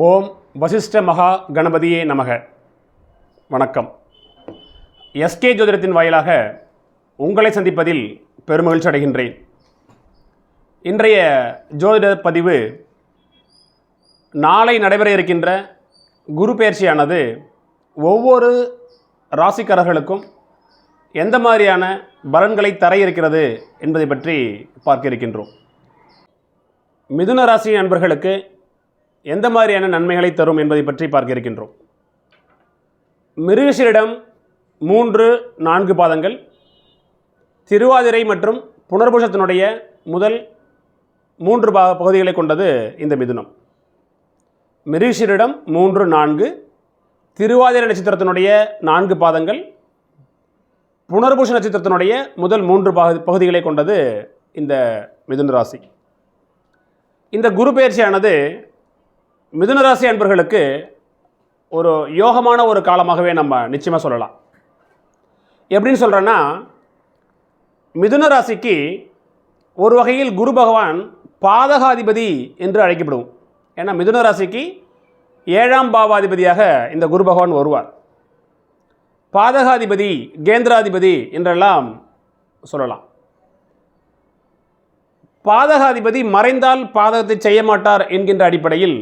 ஓம் வசிஷ்ட மகா கணபதியே நமக. வணக்கம். எஸ்கே ஜோதிடத்தின் வாயிலாக உங்களை சந்திப்பதில் பெருமகிழ்ச்சி அடைகின்றேன். இன்றைய ஜோதிட பதிவு நாளை நடைபெற இருக்கின்ற குரு பயிற்சியானது ஒவ்வொரு ராசிக்காரர்களுக்கும் எந்த மாதிரியான பலன்களை தர இருக்கிறது என்பதை பற்றி பார்க்க இருக்கின்றோம். மிதுன ராசி நண்பர்களுக்கு எந்த மாதிரியான நன்மைகளை தரும் என்பதை பற்றி பார்க்க இருக்கின்றோம். மிருகஷிரிடம் மூன்று நான்கு பாதங்கள். திருவாதிரை மற்றும் புனர்பூஷத்தினுடைய முதல் மூன்று பா பகுதிகளை கொண்டது இந்த மிதுனம். மிருகஷிரிடம் மூன்று நான்கு. திருவாதிரை நட்சத்திரத்தினுடைய நான்கு பாதங்கள். புனர்பூஷ நட்சத்திரத்தினுடைய முதல் மூன்று பகு பகுதிகளை கொண்டது இந்த மிதுன ராசி இந்த குரு பயிற்சியானது மிதுனராசி அன்பர்களுக்கு ஒரு யோகமான ஒரு காலமாகவே நம்ம நிச்சயமாக சொல்லலாம். எப்படின்னு சொல்கிறேன்னா மிதுன ராசிக்கு ஒரு வகையில் குரு பகவான் பாதகாதிபதி என்று அழைக்கப்படும். ஏன்னா மிதுன ராசிக்கு ஏழாம் பாவாதிபதியாக இந்த குரு பகவான் வருவார். பாதகாதிபதி கேந்திராதிபதி என்றெல்லாம் சொல்லலாம். பாதகாதிபதி மறைந்தால் பாதகத்தை செய்ய மாட்டார் என்கின்ற அடிப்படையில்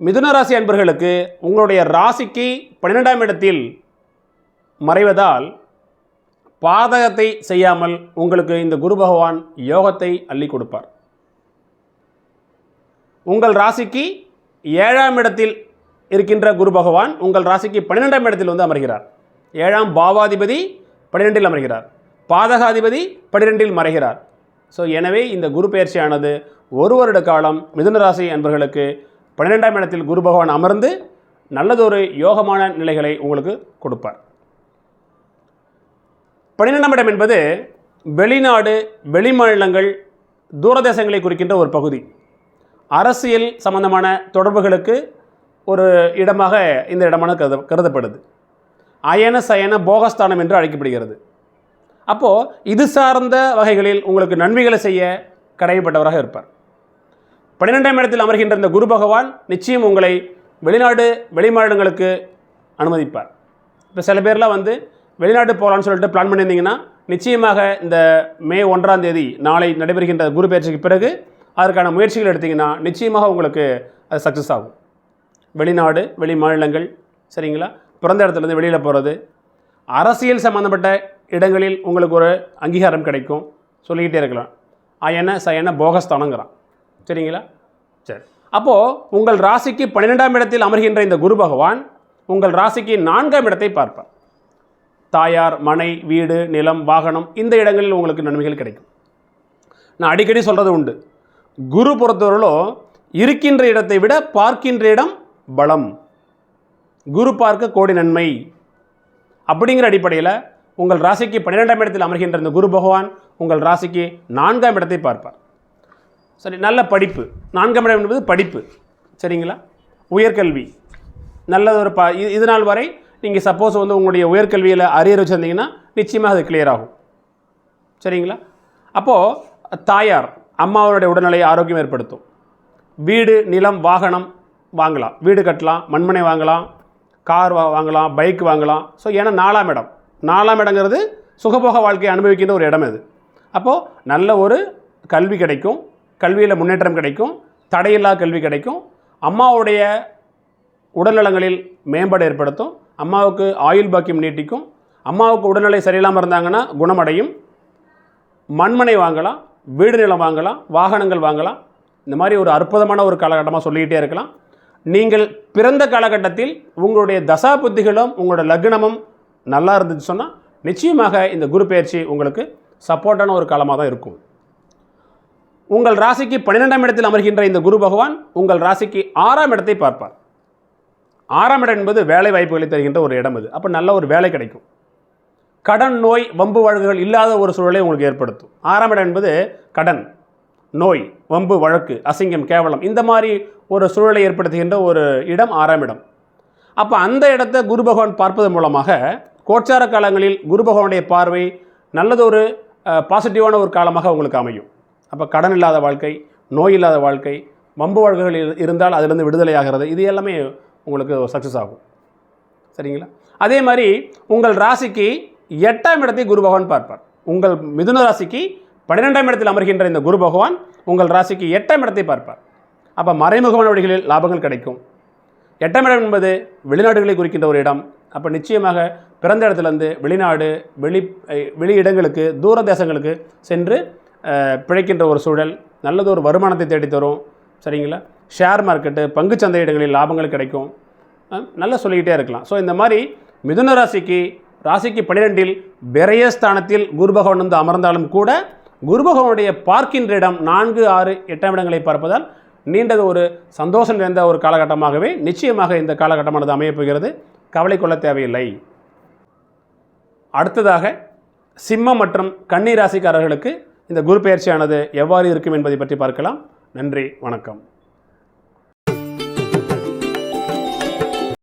மிதுன ராசி அன்பர்களுக்கு உங்களுடைய ராசிக்கு பன்னிரெண்டாம் இடத்தில் மறைவதால் பாதகத்தை செய்யாமல் உங்களுக்கு இந்த குரு பகவான் யோகத்தை அள்ளி கொடுப்பார். உங்கள் ராசிக்கு ஏழாம் இடத்தில் இருக்கின்ற குரு பகவான் உங்கள் ராசிக்கு பன்னிரெண்டாம் இடத்தில் வந்து அமர்கிறார். ஏழாம் பாவாதிபதி பன்னிரெண்டில் அமர்கிறார். பாதகாதிபதி பன்னிரெண்டில் மறைகிறார். ஸோ எனவே இந்த குரு பயிற்சியானது ஒரு வருட காலம் மிதுன ராசி அன்பர்களுக்கு பன்னிரெண்டாம் இடத்தில் குரு பகவான் அமர்ந்து நல்லதொரு யோகமான நிலைகளை உங்களுக்கு கொடுப்பார். பன்னிரெண்டாம் இடம் என்பது வெளிநாடு வெளிமாநிலங்கள் தூரதேசங்களை குறிக்கின்ற ஒரு பகுதி. அரசியல் சம்பந்தமான தொடர்புகளுக்கு ஒரு இடமாக இந்த இடமான கருத கருதப்படுது. அயன சயன போகஸ்தானம் என்று அழைக்கப்படுகிறது. அப்போது இது சார்ந்த வகைகளில் உங்களுக்கு நன்மைகளை செய்ய கடமைப்பட்டவராக இருப்பார். பன்னிரெண்டாம் இடத்தில் அமர்கின்ற இந்த குரு பகவான் நிச்சயம் உங்களை வெளிநாடு வெளிமாநிலங்களுக்கு அனுமதிப்பார். இப்போ சில பேர்லாம் வந்து வெளிநாட்டு போகலான்னு சொல்லிட்டு பிளான் பண்ணியிருந்தீங்கன்னா நிச்சயமாக இந்த மே ஒன்றாம் தேதி நாளை நடைபெறுகின்ற குரு பயிற்சிக்கு பிறகு அதற்கான முயற்சிகள் எடுத்திங்கன்னா நிச்சயமாக உங்களுக்கு அது சக்ஸஸ் ஆகும். வெளிநாடு வெளி மாநிலங்கள் சரிங்களா? பிறந்த இடத்துலேருந்து வெளியில் போகிறது அரசியல் சம்மந்தப்பட்ட இடங்களில் உங்களுக்கு ஒரு அங்கீகாரம் கிடைக்கும் சொல்லிக்கிட்டே இருக்கலாம். அயன சயன போகஸ்தானங்கிறான். சரிங்களா? சரி. அப்போது உங்கள் ராசிக்கு பன்னிரெண்டாம் இடத்தில் அமர்கின்ற இந்த குரு பகவான் உங்கள் ராசிக்கு நான்காம் இடத்தை பார்ப்பார். தாயார் மனை வீடு நிலம் வாகனம் இந்த இடங்களில் உங்களுக்கு நன்மைகள் கிடைக்கும். நான் அடிக்கடி சொல்கிறது உண்டு. குரு பொறுத்தவரையிலும் இருக்கின்ற இடத்தை விட பார்க்கின்ற இடம் பலம். குரு பார்க்க கோடி நன்மை. அப்படிங்கிற அடிப்படையில் உங்கள் ராசிக்கு பன்னிரெண்டாம் இடத்தில் அமர்கின்ற இந்த குரு பகவான் உங்கள் ராசிக்கு நான்காம் இடத்தை பார்ப்பார். சரி நல்ல படிப்பு. நான்காம் இடம் என்பது படிப்பு. சரிங்களா? உயர்கல்வி. நல்ல ஒரு ப இது நாள் வரை நீங்கள் சப்போஸ் வந்து உங்களுடைய உயர்கல்வியில் அரியர் வச்சுருந்தீங்கன்னா நிச்சயமாக அது கிளியர் ஆகும். சரிங்களா? அப்போது தாயார் அம்மாவனுடைய உடல்நிலையை ஆரோக்கியம் ஏற்படுத்தும். வீடு நிலம் வாகனம் வாங்கலாம். வீடு கட்டலாம் மண்மனை வாங்கலாம் கார் வா வாங்கலாம் பைக் வாங்கலாம். ஸோ ஏன்னா நாலாம் இடம். நாலாம் இடங்கிறது சுகபோக வாழ்க்கையை அனுபவிக்கின்ற ஒரு இடம் இது அப்போது நல்ல ஒரு கல்வி கிடைக்கும். கல்வியில் முன்னேற்றம் கிடைக்கும் தடையில்லா கல்வி கிடைக்கும். அம்மாவுடைய உடல்நலங்களில் மேம்பாடு ஏற்படுத்தும். அம்மாவுக்கு ஆயுள் பாக்கியம் நீட்டிக்கும். அம்மாவுக்கு உடல்நிலை சரியில்லாமல் இருந்தாங்கன்னா குணமடையும். மண்மனை வாங்கலாம் வீடு நிலம் வாங்கலாம் வாகனங்கள் வாங்கலாம். இந்த மாதிரி ஒரு அற்புதமான ஒரு காலகட்டமாக சொல்லிக்கிட்டே இருக்கலாம். நீங்கள் பிறந்த காலகட்டத்தில் உங்களுடைய தசா புத்திகளும் உங்களோட லக்னமும் நல்லா இருந்துச்சு சொன்னால் நிச்சயமாக இந்த குரு பயிற்சி உங்களுக்கு சப்போர்ட்டான ஒரு காலமாக தான் இருக்கும். உங்கள் ராசிக்கு பன்னிரெண்டாம் இடத்தில் அமர்கின்ற இந்த குரு பகவான் உங்கள் ராசிக்கு ஆறாம் இடத்தை பார்ப்பார். ஆறாம் இடம் என்பது வேலை வாய்ப்புகளை தருகின்ற ஒரு இடம் அது. அப்போ நல்ல ஒரு வேலை கிடைக்கும். கடன் நோய் வம்பு வழக்குகள் இல்லாத ஒரு சூழலை உங்களுக்கு ஏற்படுத்தும். ஆறாம் இடம் என்பது கடன் நோய் வம்பு வழக்கு அசிங்கம் கேவலம் இந்த மாதிரி ஒரு சூழலை ஏற்படுத்துகின்ற ஒரு இடம் ஆறாம் இடம். அப்போ அந்த இடத்தை குரு பகவான் பார்ப்பதன் மூலமாக கோச்சார காலங்களில் குரு பகவானுடைய பார்வை நல்லதொரு பாசிட்டிவான ஒரு காலமாக உங்களுக்கு அமையும். அப்போ கடன் இல்லாத வாழ்க்கை நோய் இல்லாத வாழ்க்கை வம்பு வழக்குகள் இருந்தால் அதிலிருந்து விடுதலை ஆகிறது இது எல்லாமே உங்களுக்கு சக்ஸஸ் ஆகும். சரிங்களா? அதே மாதிரி உங்கள் ராசிக்கு எட்டாம் இடத்தை குரு பகவான் பார்ப்பார். உங்கள் மிதுன ராசிக்கு பன்னிரெண்டாம் இடத்தில் அமர்கின்ற இந்த குரு பகவான் உங்கள் ராசிக்கு எட்டாம் இடத்தை பார்ப்பார். அப்போ மறைமுகமான வழிகளில் லாபங்கள் கிடைக்கும். எட்டாம் இடம் என்பது வெளிநாடுகளை குறிக்கின்ற ஒரு இடம். அப்போ நிச்சயமாக பிறந்த இடத்துலேருந்து வெளிநாடு வெளி வெளி இடங்களுக்கு தூர தேசங்களுக்கு சென்று பிழைக்கின்ற ஒரு சூழல் நல்லது ஒரு வருமானத்தை தேடித்தரும் சரிங்களா? ஷேர் மார்க்கெட்டு பங்கு இடங்களில் லாபங்கள் கிடைக்கும். நல்லா சொல்லிக்கிட்டே இருக்கலாம். ஸோ இந்த மாதிரி மிதுன ராசிக்கு ராசிக்கு பன்னிரெண்டில் விரயஸ்தானத்தில் குரு பகவான் வந்து அமர்ந்தாலும் கூட குரு பகவானுடைய பார்க்கின்ற இடம் நான்கு ஆறு எட்டாம் இடங்களை பார்ப்பதால் நீண்டது ஒரு சந்தோஷம் நிறைந்த ஒரு காலகட்டமாகவே நிச்சயமாக இந்த காலகட்டமானது அமையப் போகிறது. கவலை கொள்ள தேவையில்லை. அடுத்ததாக சிம்மம் மற்றும் கன்னி ராசிக்காரர்களுக்கு இந்த குரு பயிற்சியானது எவ்வாறு இருக்கும் என்பதை பற்றி பார்க்கலாம். நன்றி வணக்கம்.